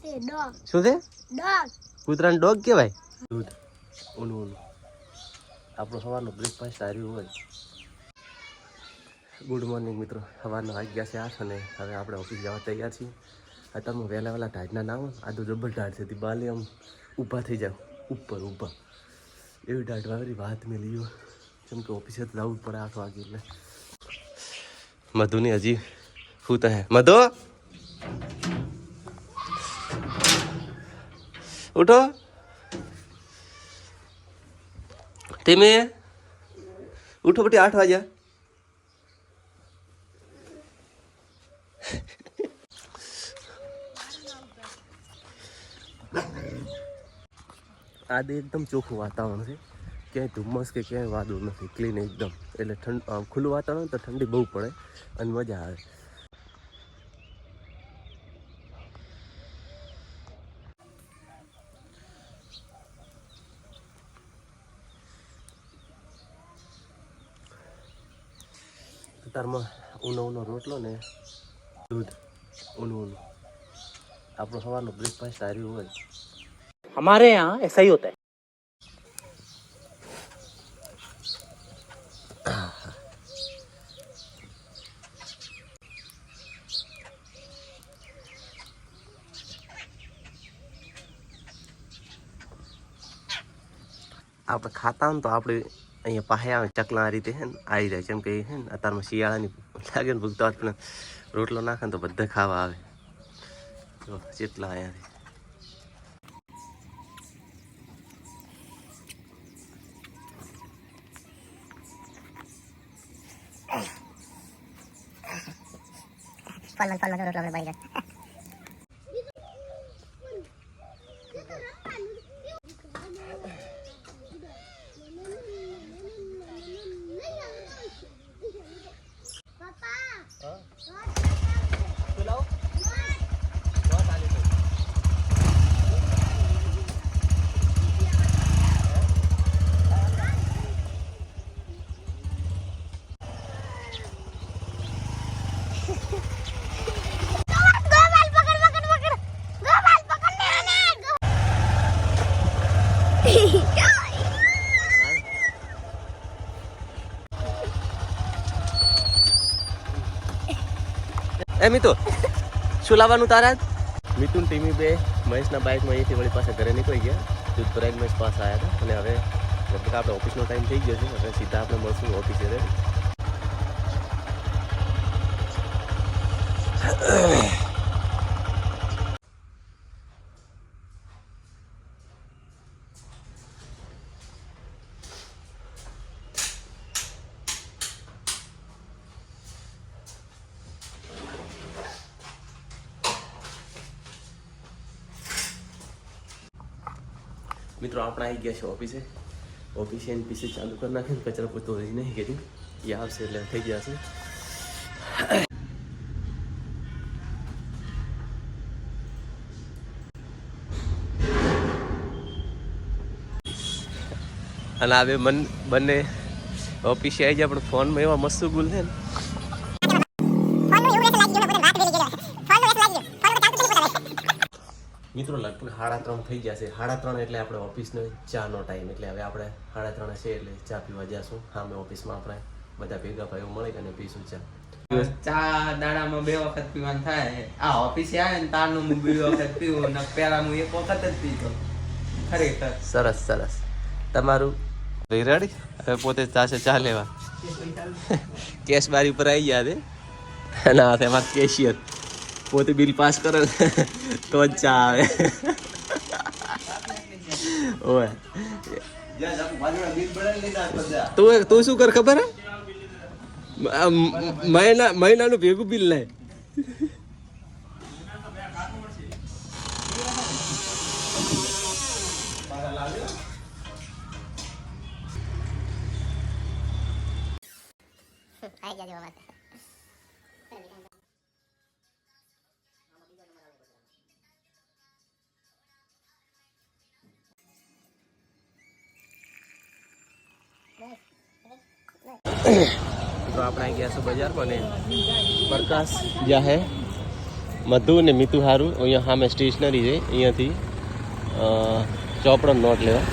છે ડોગ. શું છે? ડોગ. કૂતરાને ડોગ કહેવાય? દૂધ. ઊનું ઊનું આપણો સવારનો બ્રેકફાસ્ટ સારું હોય. ગુડ મોર્નિંગ મિત્રો. સવારના વાગ્યા છે આઠ અને હવે આપણે ઓફિસ જવા તૈયાર છીએ. અત્યારમાં વહેલા વહેલા ઢાઢના ના હોય આ તો જબર ઢાઢ છે. બાલી આમ ઊભા થઈ જાવ ઉપર ઊભા. એવી ઢાઢ વાવેરી વાત મેં લીધો જેમ કે ઓફિસે તો જવું પડે આઠ વાગે એટલે. મધુની હજી શું હે મધુ? ઉઠો. તમે ઉઠો બટી આઠ વાગ્યા. આજે એકદમ ચોખ્ખું વાતાવરણ છે. ક્યાંય ધુમ્મસ કે ક્યાંય વાદળ નથી. ક્લીન એકદમ. એટલે ઠંડ ખુલ્લું વાતાવરણ તો ઠંડી બહુ પડે અને મજા આવે. તારમાં ઊનો ઊનો રોટલો ને દૂધ ઊનું ઊનું આપણો સવારનો બ્રેકફાસ્ટ સારું હોય हमारे यहाँ ऐसा ही होता है આપણે ખાતા હોય ને તો આપણે અહીંયા પાસે આવે, ચકલા આ રીતે હે ને, આવી જાય જેમ કે હે ને. અત્યારમાં શિયાળાની લાગે ને ભૂખ તો આપણે રોટલો નાખે ને તો બધા ખાવા આવે. જો, જેટલા અહીંયાથી. ફોનમાં ફોનમાં રોટલો આપણે જાય એ મિતુ, શું લાવવાનું તારા મિતુન ટીમી બે મહેશના બાઇકમાં અહીંથી વળી પાસે ઘરે નીકળી ગયા. દૂધપરાગ મહેશ પાસે આવ્યા હતા. અને હવે લગભગ આપણે ઓફિસનો ટાઈમ થઈ ગયો છે. હવે સીધા આપણે મળશું ઓફિસે રે મિત્રો, આપણે આવી ગયા છે ઓફિસે. ઓફિસે એની પીસી ચાલુ કરી નાખે ને કચરા પોતો રહી નહીં કીધું એ આવશે એટલે થઈ જશે અને આ બે મન બંને ઓફિસે આવી જાય પણ ફોનમાં એવા મસ્ત ગુલ છે ને. લગભગ સાડા ત્રણ થઈ ગયા છે. સાડા ત્રણ એટલે આપણે ઓફિસનો ચાનો ટાઈમ એટલે હવે આપણે સાડા ત્રણ છે એટલે ચા પીવા જઈશું સામે ઓફિસમાં આપણે બધા ભેગા ભાઈઓ મળી અને પીશું ચા. ચા દાડામાં બે વખત પીવાનું થાય. આ ઓફિસે આવે ને તારનું હું બે વખત પીવું. ને પેલા હું એક વખત જ પીતો. ખરેખર. સરસ સરસ. તમારું? રેડી? હવે પોતે ચાશે ચા લેવા. કેશ બારી ઉપર આવી ગયા છે. ના એમાં કેશિયર. પોતે બિલ પાસ કરે તો જ ચા આવે. ઓય. તું તું શું કર ખબર હે? મહિના મહિનાનું ભેગું બિલ લે આઈ જાજો જોવા તો આપણે આવી ગયા છું બજારમાં ને પ્રકાશ જ્યાં હે મધુ ને મીતુ હારું અહીંયા સામે સ્ટેશનરી છે અહીંયાથી ચોપડો નોટ લેવા.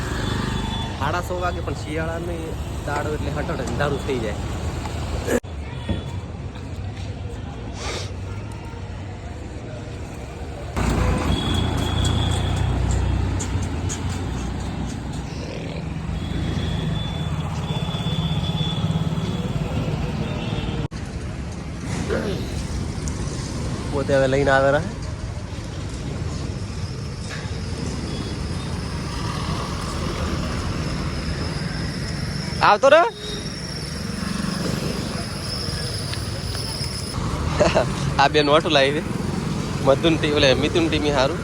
સાડા સો વાગે પણ શિયાળાની દાડો એટલે હટડ અંધારું થઈ જાય. પોતે હવે લઈને રહે. આવતો રે આ બે નોટું લાવી દે. મધુન ટી ઓલે મિથુન ટીમી સારું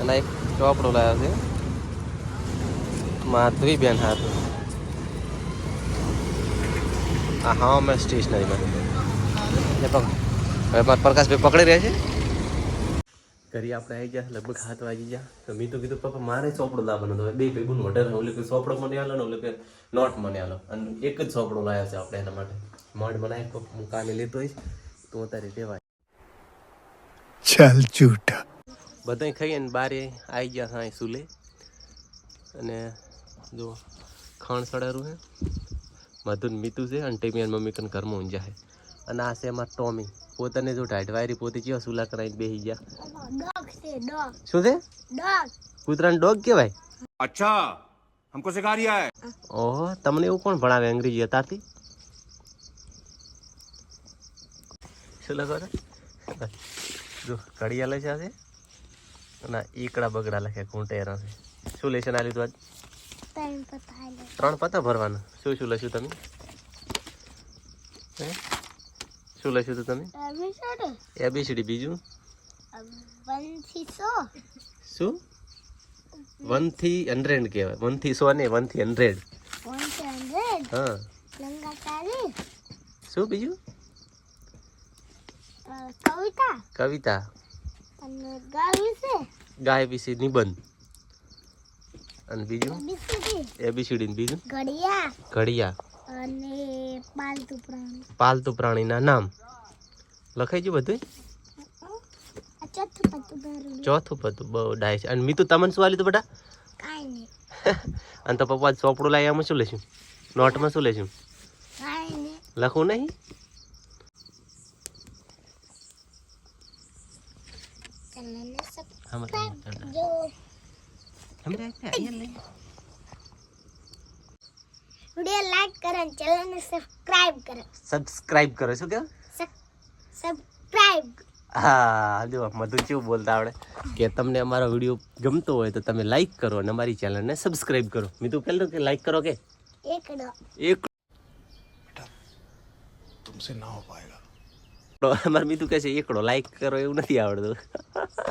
અને એક ચોપડો લાવ્યો છે. માધવી બેન હારું. આ હા મેં સ્ટેશનરીમાં. એટલે પકડ. હવે પ્રકાશભાઈ પકડી રહ્યા છે. ઘરે આપણે આવી ગયા લગભગ હાથ વાગી ગયા. તો મેં તો કીધું પપ્પા મારે ચોપડો લાવવાનો હતો. બે ભાઈ બુન ઓર્ડર ઓલે કે ચોપડો મને આલો ને ઓલે કે નોટ મને આલો. અને એક જ ચોપડો લાવ્યો છે આપણે એના માટે. મોડ બનાવી હું કાલે લેતો હોઈશ તો અત્યારે દેવાય ચાલ ચૂટા બધા ખાઈએ ને બારે આવી ગયા સાંઈ સુલે. અને જો ખાણ સડારું છે મધુન મીતું છે અને ટેમિયાન મમ્મી કન ઘરમાં ઊંઝા છે. અને આ છે એમાં ટોમી પોતાને જો ઢાઢવાયરી પોતે કેવા સુલા કરાવીને બેસી ગયા? શું છે? કૂતરાને ડોગ કહેવાય? અચ્છા હમકો સિખા રહ્યા હે? ઓહો તમને એવું કોણ ભણાવે અંગ્રેજી હતાથી શું લખો જો ઘડિયા લે છે. આજે અને ઈકડા બગડા લખે ઘૂંટેરા છે. શું લેશન આલ્યું લીધું આજ? ત્રણ પત્તા ભરવાના. શું શું લખ્યું તમે? શું લખ્યું હતું તમે? એબીસીડી. બીજું? શું? વનથી હંડ્રેડ કહેવાય. વનથી સો ને વનથી હંડ્રેડ? હા. શું બીજું? કવિતા. કવિતા. ગાય વિશે? નિબંધ. અને બીજું? બીસીડી એબીસીડી બીજું? ઘડિયા. ઘડિયા. અને પાલતુ પ્રાણી. પાલતુ પ્રાણીના નામ. લખાઈ ગયું બધું ચોથું પતું બહુ ડાય છે અને મીતુ તમને શું આલ્યું બેટા? કાંઈ નહીં. અને તો પપ્પા ચોપડું લાવી આમાં શું લેશું? નોટમાં શું લેશું? લખું નહીં? સબસ્ક્રાઇબ હમણાં જો. વિડિયો લાઈક કરો અને ચેનલને સબસ્ક્રાઇબ કરો. સબસ્ક્રાઇબ કરો શું કે સબસ્ક્રાઇબ હા જો મધુ કેવું બોલતા આવડે? કે તમને અમારો વીડિયો ગમતો હોય તો તમે લાઈક કરો અને અમારી ચેનલને સબસ્ક્રાઇબ કરો. મીતુ પહેલું કે લાઈક કરો કે? એકડો એક તુમસે ના હો પાએગા અમારે મીતુ કહે છે એકડો લાઈક કરો એવું નથી આવડતું.